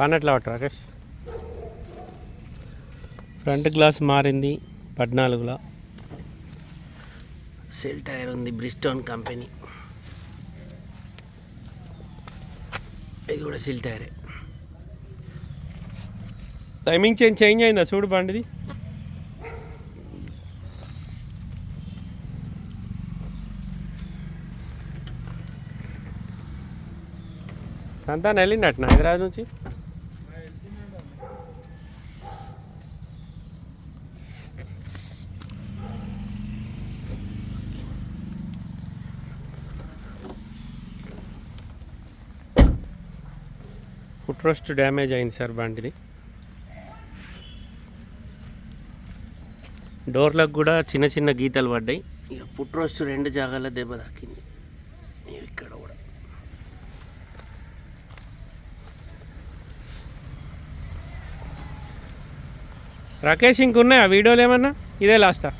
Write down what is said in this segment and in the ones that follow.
పన్నెట్లా పట్టు Rakesh. Front glass మారింది పద్నాలుగులో. సెల్ టైర్ ఉంది బ్రిస్టోన్ కంపెనీ. ఇది కూడా సిల్ టైరే. టైమింగ్ చేంజ్ చేంజ్ అయిందా? చూడు బండిది. సంతానం వెళ్ళినట్టు హైదరాబాద్ నుంచి? ఫుట్రోస్ట్ డ్యామేజ్ అయింది సార్ బండిది. డోర్లకు కూడా చిన్న చిన్న గీతలు పడ్డాయి. ఇక ఫుట్రోస్ట్ రెండు జాగాల దెబ్బ తాకింది. ఇక్కడ కూడా. రాకేష్ ఇంకున్నాయా వీడియోలు ఏమన్నా? ఇదే లాస్టా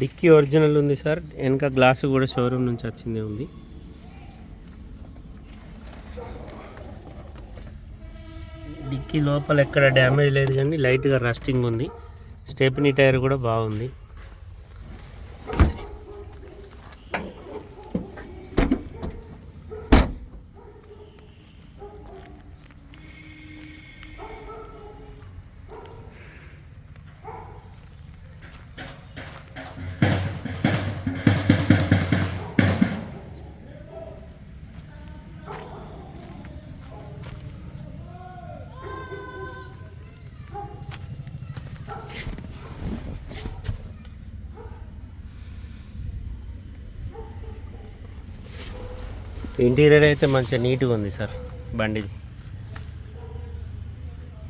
డిక్కీ ఒరిజినల్ ఉంది సార్. వెనక గ్లాసు కూడా షోరూమ్ నుంచి వచ్చిందే ఉంది. డిక్కీ లోపల ఎక్కడ డ్యామేజ్ లేదు కానీ లైట్గా రస్టింగ్ ఉంది. స్టెప్నీ టైర్ కూడా బాగుంది. ఇంటీరియర్ అయితే మంచిగా నీట్గా ఉంది సార్ బండిది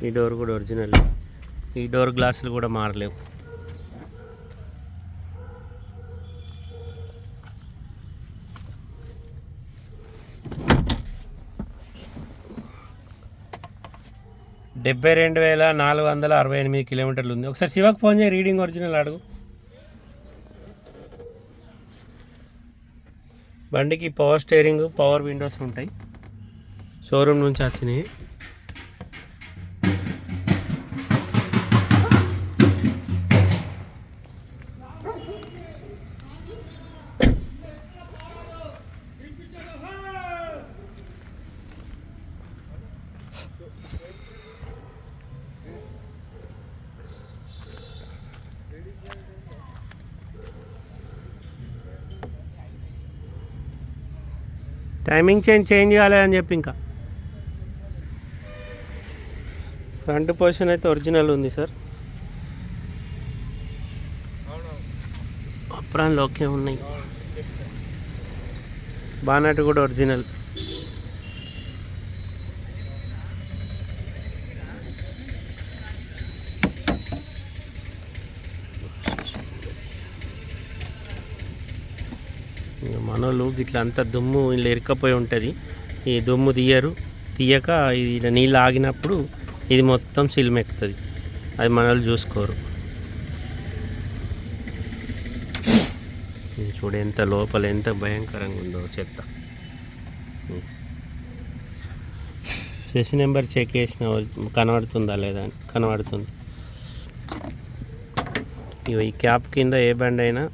ఈ డోర్ కూడా ఒరిజినల్ ఈ డోర్ గ్లాసులు కూడా మారలేవు. డెబ్బై రెండు వేల నాలుగు వందల అరవై ఎనిమిది కిలోమీటర్లు ఉంది. ఒకసారి శివకు ఫోన్ చేయి రీడింగ్ ఒరిజినల్ అడుగు. బండికి పవర్ స్టీరింగ్ పవర్ విండోస్ ఉంటాయి. షోరూమ్ నుంచి వచ్చినాయి. టైమింగ్ చేంజ్ చేంజ్ కాలేదని చెప్పి ఇంకా. ఫ్రంట్ పొజిషన్ అయితే ఒరిజినల్ ఉంది సార్. అప్రాన్లు ఓకే ఉన్నాయి. బానట్ కూడా ఒరిజినల్ మనోళ్ళు ఇట్లా అంతా దుమ్ము ఇలా ఇరుక్కపోయి ఉంటుంది. ఈ దుమ్ము తీయరు. తీయక ఇది ఇలా నీళ్ళు ఆగినప్పుడు ఇది మొత్తం సిల్మెక్కుతుంది అది మనోళ్ళు చూసుకోరు. చూడు ఎంత లోపల ఎంత భయంకరంగా ఉందో చెత్త. సెస్ నెంబర్ చెక్ చేసిన కనబడుతుందా లేదా అని? కనబడుతుంది. ఈ క్యాప్ కింద ఏ బండ్ అయినా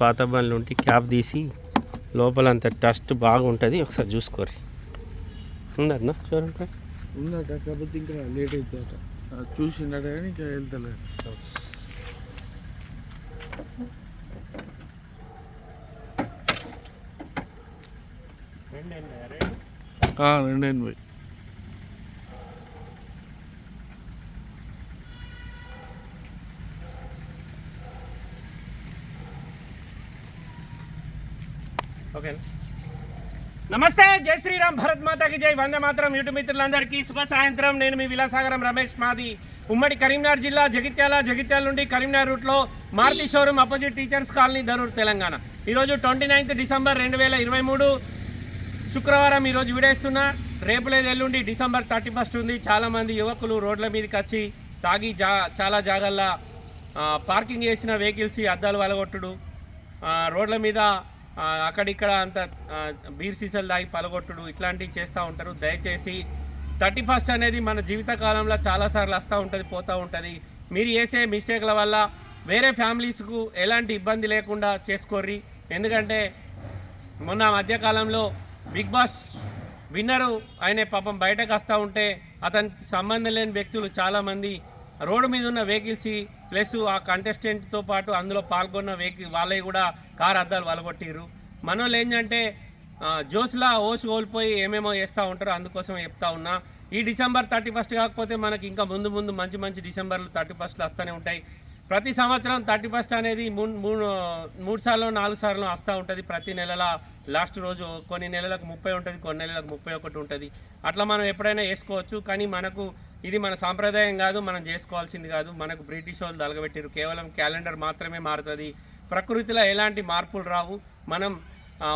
పాత బండ్లు ఉంటే క్యాప్ తీసి లోపల అంత డస్ట్ బాగుంటుంది ఒకసారి చూసుకోరు ఉందన్న చూడండి. ఉందట కాకపోతే ఇంకా లేట్ అవుతుందట అది చూసిండట కానీ ఇంకా వెళ్తలేదు. రెండు? ఎనభై ఓకే. నమస్తే జై శ్రీరామ్ భరత్ మాతాకి జై. వందే మాత్రం యూట్యూబ్ మిత్రులందరికీ శుభ సాయంత్రం. నేను మీ విలాసాగరం రమేష్ మాది ఉమ్మడి కరీంనగర్ జిల్లా జగిత్యాల జగిత్యాల నుండి కరీంనగర్ రూట్లో Maruti showroom opposite teachers colony Dharur Telangana. ఈరోజు ట్వంటీ నైన్త్ డిసెంబర్ రెండు వేల ఇరవై మూడు. శుక్రవారం ఈరోజు విడేస్తున్నా. రేపు లేదు ఎల్లుండి డిసెంబర్ థర్టీ ఫస్ట్ ఉంది. చాలామంది యువకులు రోడ్ల మీదకి వచ్చి తాగి జా చాలా జాగల్లా పార్కింగ్ చేసిన వెహికల్స్ అద్దాలు వలగొట్టుడు. రోడ్ల మీద అక్కడిక్కడ అంత బీర్ సీసలు తాగి పలగొట్టుడు ఇట్లాంటివి చేస్తూ ఉంటారు. దయచేసి థర్టీ ఫస్ట్ అనేది మన జీవితకాలంలో చాలాసార్లు వస్తూ ఉంటుంది పోతూ ఉంటుంది. మీరు చేసే మిస్టేక్ల వల్ల వేరే ఫ్యామిలీస్కు ఎలాంటి ఇబ్బంది లేకుండా చేసుకోర్రి. ఎందుకంటే మొన్న మధ్యకాలంలో బిగ్ బాస్ విన్నరు ఆయన పాపం బయటకు వస్తూ ఉంటే అతనికి సంబంధం లేని వ్యక్తులు చాలామంది రోడ్డు మీద ఉన్న వెహికల్స్ ప్లస్ ఆ కంటెస్టెంట్తో పాటు అందులో పాల్గొన్న వెహికల్ వాళ్ళవి కూడా కార్ అద్దాలు వలగొట్టిర్రు. మనోళ్ళు ఏంటంటే ఆ, జోస్లా ఓసు కోల్పోయి ఏమేమో వేస్తూ ఉంటారు అందుకోసం చెప్తా ఉన్నా. ఈ డిసెంబర్ థర్టీ ఫస్ట్ కాకపోతే మనకి ఇంకా ముందు ముందు మంచి మంచి డిసెంబర్లు థర్టీ ఫస్ట్లు వస్తూనే ఉంటాయి. ప్రతి సంవత్సరం థర్టీ ఫస్ట్ అనేది మూడు మూడు మూడు సార్లు నాలుగు సార్లు వస్తూ ఉంటుంది. ప్రతి నెలల లాస్ట్ రోజు కొన్ని నెలలకు ముప్పై ఉంటుంది కొన్ని నెలలకు ముప్పై ఒకటి ఉంటుంది. అట్లా మనం ఎప్పుడైనా వేసుకోవచ్చు. కానీ మనకు ఇది మన సాంప్రదాయం కాదు మనం చేసుకోవాల్సింది కాదు. మనకు బ్రిటిష్ వాళ్ళు తలగబెట్టారు కేవలం క్యాలెండర్ మాత్రమే మారుతుంది. ప్రకృతిలో ఎలాంటి మార్పులు రావు? మనం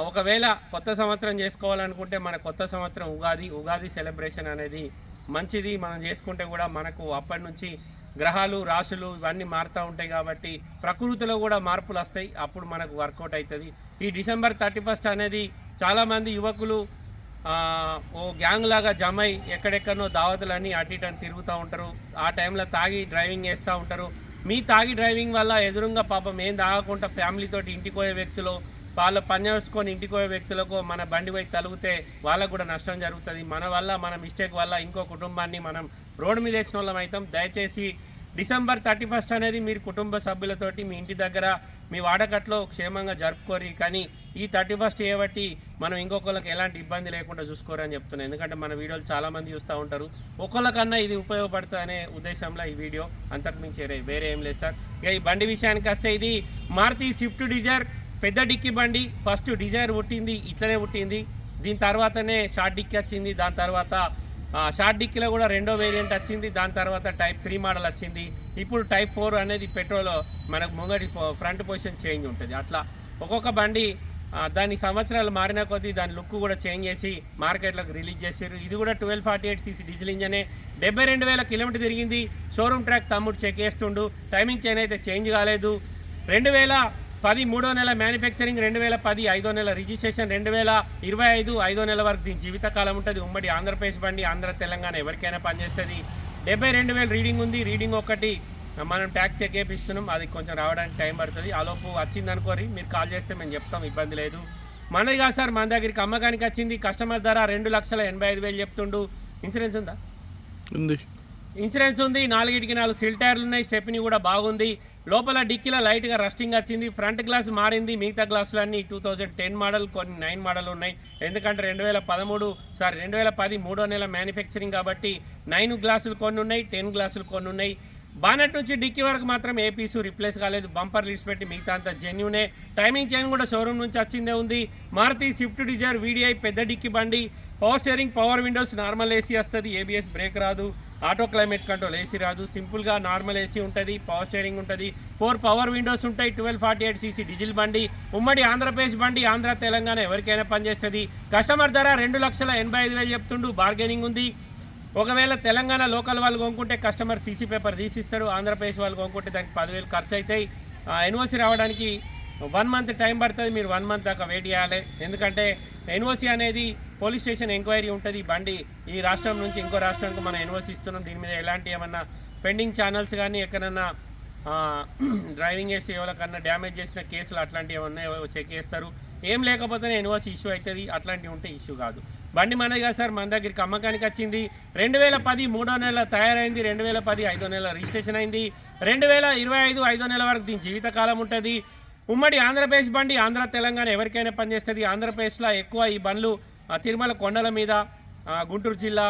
ఒకవేళ కొత్త సంవత్సరం చేసుకోవాలనుకుంటే మన కొత్త సంవత్సరం ఉగాది ఉగాది సెలబ్రేషన్ అనేది మంచిది. మనం చేసుకుంటే కూడా మనకు అప్పటి నుంచి గ్రహాలు రాశులు ఇవన్నీ మారుతూ ఉంటాయి కాబట్టి ప్రకృతిలో కూడా మార్పులు వస్తాయి. అప్పుడు మనకు వర్కౌట్ అవుతుంది. ఈ డిసెంబర్ థర్టీ ఫస్ట్ అనేది చాలామంది యువకులు ఓ గ్యాంగ్ లాగా జమై ఎక్కడెక్కడనో దావతులని అటు ఇటు అని తిరుగుతూ ఉంటారు. ఆ టైంలో తాగి డ్రైవింగ్ చేస్తూ ఉంటారు. మీ తాగి డ్రైవింగ్ వల్ల ఎదురుగా పాపం ఏం తాగకుండా ఫ్యామిలీతోటి ఇంటికి పోయే వ్యక్తులు వాళ్ళు పని చేసుకొని ఇంటికి పోయే వ్యక్తులకు మన బండి పోయి తలిగితే వాళ్ళకు కూడా నష్టం జరుగుతుంది. మన వల్ల మన మిస్టేక్ వల్ల ఇంకో కుటుంబాన్ని మనం రోడ్డు మీద వేసిన వాళ్ళం అవుతాం. దయచేసి డిసెంబర్ థర్టీ ఫస్ట్ అనేది మీరు కుటుంబ సభ్యులతోటి మీ ఇంటి దగ్గర మీ వాడకట్లో క్షేమంగా జరుపుకోరి కానీ ఈ థర్టీ ఫస్ట్ చేయబట్టి మనం ఇంకొకరికి ఎలాంటి ఇబ్బంది లేకుండా చూసుకోరని చెప్తున్నాను. ఎందుకంటే మన వీడియోలు చాలామంది చూస్తూ ఉంటారు. ఒకళ్ళకన్నా ఇది ఉపయోగపడుతుంది అనే ఉద్దేశంలో ఈ వీడియో అంతకుమించి వేరే ఏం లేదు సార్. ఇక ఈ బండి విషయానికి వస్తే ఇది మారుతి స్విఫ్ట్ డిజైర్ పెద్ద డిక్కీ బండి. ఫస్ట్ డిజైర్ పుట్టింది ఇట్లనే పుట్టింది దీని తర్వాతనే షార్ట్ డిక్కీ వచ్చింది. దాని తర్వాత షార్ట్ డిక్కీలో కూడా రెండో వేరియంట్ వచ్చింది దాని తర్వాత టైప్ త్రీ మోడల్ వచ్చింది. ఇప్పుడు టైప్ ఫోర్ అనేది పెట్రోల్ మనకు ముంగడి ఫ్రంట్ పొజిషన్ చేంజ్ ఉంటుంది. అట్లా ఒక్కొక్క బండి దాని సంవత్సరాలు మారిన కొద్దీ దాని లుక్ కూడా చేంజ్ చేసి మార్కెట్లోకి రిలీజ్ చేశారు. ఇది కూడా twelve forty eight CC diesel ఇంజనే. డెబ్బై రెండు వేల కిలోమీటర్ తిరిగింది. షోరూమ్ ట్రాక్ తమ్ముడు చెక్ చేస్తుండు. టైమింగ్ చైన్ అయితే చేంజ్ కాలేదు. రెండు వేల పది మూడో నెల మ్యానుఫ్యాక్చరింగ్ రెండు వేల పది ఐదో నెల రిజిస్ట్రేషన్ రెండు వేల ఇరవై ఐదు ఐదో నెల వరకు దీని జీవితకాలం ఉంటుంది. ఉమ్మడి ఆంధ్రప్రదేశ్ బండి ఆంధ్ర తెలంగాణ ఎవరికైనా పనిచేస్తుంది. డెబ్బై రెండు వేలు రీడింగ్ ఉంది. రీడింగ్ ఒకటి మనం ట్యాక్స్ చెక్ చేపిస్తున్నాం. అది కొంచెం రావడానికి టైం పడుతుంది. ఆలోపు వచ్చింది అనుకోరి మీరు కాల్ చేస్తే మేము చెప్తాం ఇబ్బంది లేదు. మనది కాదు సార్ మన దగ్గరికి అమ్మకానికి వచ్చింది. కస్టమర్ ధర రెండు లక్షల ఎనభై ఐదు వేలు చెప్తుండు. ఇన్సూరెన్స్ ఉందా? ఉంది. ఇన్సూరెన్స్ ఉంది నాలుగిటికి నాలుగు సిల్ టైర్లు ఉన్నాయి స్టెప్ని కూడా బాగుంది. లోపల డిక్కీలో లైట్గా రస్టింగ్ వచ్చింది ఫ్రంట్ గ్లాస్ మారింది మిగతా గ్లాసులు అన్నీ టూ థౌజండ్ టెన్ మోడల్ కొన్ని నైన్ మోడల్ ఉన్నాయి. ఎందుకంటే రెండు వేల పదమూడు సారీ రెండు వేల పది మూడో నెల మ్యానుఫ్యాక్చరింగ్ కాబట్టి నైన్ గ్లాసులు కొన్ని ఉన్నాయి టెన్ గ్లాసులు కొన్ని ఉన్నాయి. బానెట్ నుంచి డిక్కీ వరకు మాత్రం ఏ పీసు రిప్లేస్ కాలేదు బంపర్ లిస్ట్ పెట్టి మిగతా అంతా జెన్యునే. టైమింగ్ చైన్ కూడా షోరూమ్ నుంచి వచ్చిందే ఉంది. మారుతి స్విఫ్ట్ డిజైర్ వీడిఐ పెద్ద డిక్కీ బండి. Power steering power windows normal AC వస్తుంది ఏబిఎస్ బ్రేక్ రాదు. ఆటో క్లైమేట్ కంట్రోల్ ఏసీ రాదు సింపుల్గా నార్మల్ ఏసీ ఉంటుంది పవర్ స్టీరింగ్ ఉంటుంది ఫోర్ పవర్ విండోస్ ఉంటాయి twelve forty eight CC diesel బండి ఉమ్మడి ఆంధ్రప్రదేశ్ బండి ఆంధ్ర తెలంగాణ ఎవరికైనా పనిచేస్తుంది. కస్టమర్ ధర రెండు లక్షల ఎనభై ఐదు వేలు చెప్తుండు బార్గెనింగ్ ఉంది. ఒకవేళ తెలంగాణ లోకల్ వాళ్ళు కొనుక్కుంటే కస్టమర్ సీసీ పేపర్ తీసిస్తాడు ఆంధ్రప్రదేశ్ వాళ్ళు కొనుక్కుంటే దానికి పదివేలు ఖర్చు అవుతాయి ఎన్ఓసి రావడానికి వన్ మంత్ టైం పడుతుంది మీరు వన్ మంత్ దాకా వెయిట్ చేయాలి. ఎందుకంటే ఎన్ఓసి అనేది పోలీస్ స్టేషన్ ఎంక్వైరీ ఉంటుంది. బండి ఈ రాష్ట్రం నుంచి ఇంకో రాష్ట్రానికి మనం ఎన్ఓసి ఇస్తున్నాం. దీని మీద ఎలాంటి ఏమన్నా పెండింగ్ ఛానల్స్ కానీ ఎక్కడన్నా డ్రైవింగ్ చేసే ఎవరికన్నా డ్యామేజ్ చేసిన కేసులు అట్లాంటివి ఏమన్నా చెక్ చేస్తారు ఏం లేకపోతేనే ఎన్ఓసి ఇష్యూ అవుతుంది అట్లాంటివి ఉంటే ఇష్యూ కాదు. బండి మనది కాదు సార్. మన దగ్గరికి అమ్మకానికి వచ్చింది. రెండు వేల పది మూడో నెల తయారైంది. రెండు వేల పది ఐదో నెల రిజిస్ట్రేషన్ అయింది. రెండు వేల ఇరవై ఐదు ఐదో నెల వరకు దీని జీవితకాలం ఉంటుంది. ఉమ్మడి ఆంధ్రప్రదేశ్ బండి ఆంధ్ర తెలంగాణ ఎవరికైనా పనిచేస్తుంది? ఆంధ్రప్రదేశ్లో ఎక్కువ ఈ బండ్లు తిరుమల కొండల మీద గుంటూరు జిల్లా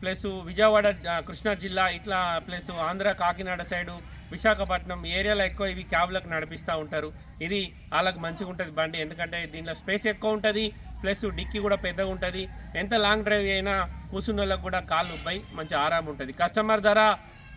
ప్లస్ విజయవాడ కృష్ణా జిల్లా ఇట్లా ప్లస్ ఆంధ్ర కాకినాడ సైడు విశాఖపట్నం ఏరియాలో ఎక్కువ ఇవి క్యాబ్లకు నడిపిస్తూ ఉంటారు. ఇది వాళ్ళకి మంచిగా ఉంటుంది బండి. ఎందుకంటే దీనిలో స్పేస్ ఎక్కువ ఉంటుంది ప్లస్ డిక్కీ కూడా పెద్దగా ఉంటుంది. ఎంత లాంగ్ డ్రైవ్ అయినా కూర్చున్న వాళ్ళకి కూడా కాళ్ళు ఉబ్బాయి మంచి ఆరాం ఉంటుంది. కస్టమర్ ధర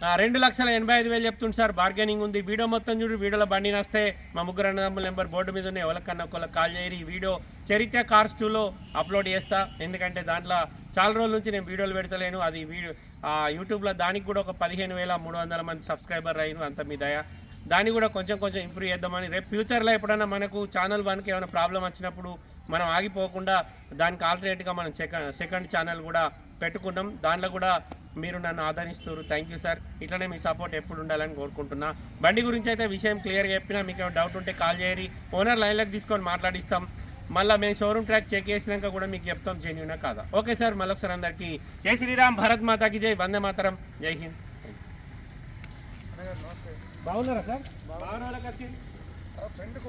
రెండు లక్షల ఎనభై ఐదు వేలు చెప్తుంది సార్. బార్గెనింగ్ ఉంది. వీడియో మొత్తం చూడు. వీడియోలో బండి నస్తే మా ముగ్గురు అన్నదమ్ముల నెంబర్ బోర్డు మీద ఉన్నాయి. ఎవరికన్నా ఒకళ్ళకి కాల్ చేయరు. ఈ వీడియో చరిత్ర కార్స్ టూలో అప్లోడ్ చేస్తా. ఎందుకంటే దాంట్లో చాలా రోజుల నుంచి నేను వీడియోలు పెడతలేను. అది వీడియో ఆ, యూట్యూబ్లో దానికి కూడా ఒక పదిహేను వేల మూడు వందల మంది సబ్స్క్రైబర్ అయిన అంత మీ దయ. దాన్ని కూడా కొంచెం కొంచెం ఇంప్రూవ్ చేద్దామని. రేపు ఫ్యూచర్లో ఎప్పుడైనా మనకు ఛానల్ వన్కి ఏమైనా ప్రాబ్లం వచ్చినప్పుడు మనం ఆగిపోకుండా దానికి ఆల్టర్నేట్గా మనం సెకండ్ సెకండ్ ఛానల్ కూడా పెట్టుకున్నాం. దాంట్లో కూడా మీరు నన్ను ఆదరిస్తారు థ్యాంక్ యూ సార్ ఇట్లనే మీ సపోర్ట్ ఎప్పుడు ఉండాలని కోరుకుంటున్నా. బండి గురించి అయితే విషయం క్లియర్గా చెప్పినా మీకు ఏమైనా డౌట్ ఉంటే కాల్ చేయరి. ఓనర్ లైన్లోకి తీసుకొని మాట్లాడిస్తాం. మళ్ళీ మేము షోరూమ్ ట్రాక్ చెక్ చేసినాక కూడా మీకు చెప్తాం జెన్యునా కాదా? ఓకే సార్ మళ్ళొకసారి అందరికీ జై శ్రీరామ్ భారత్ మాతాకి జై వందే మాతరం జై హింద్. బాగున్నారా సార్ బాగున్నా ఫ్రెండ్కు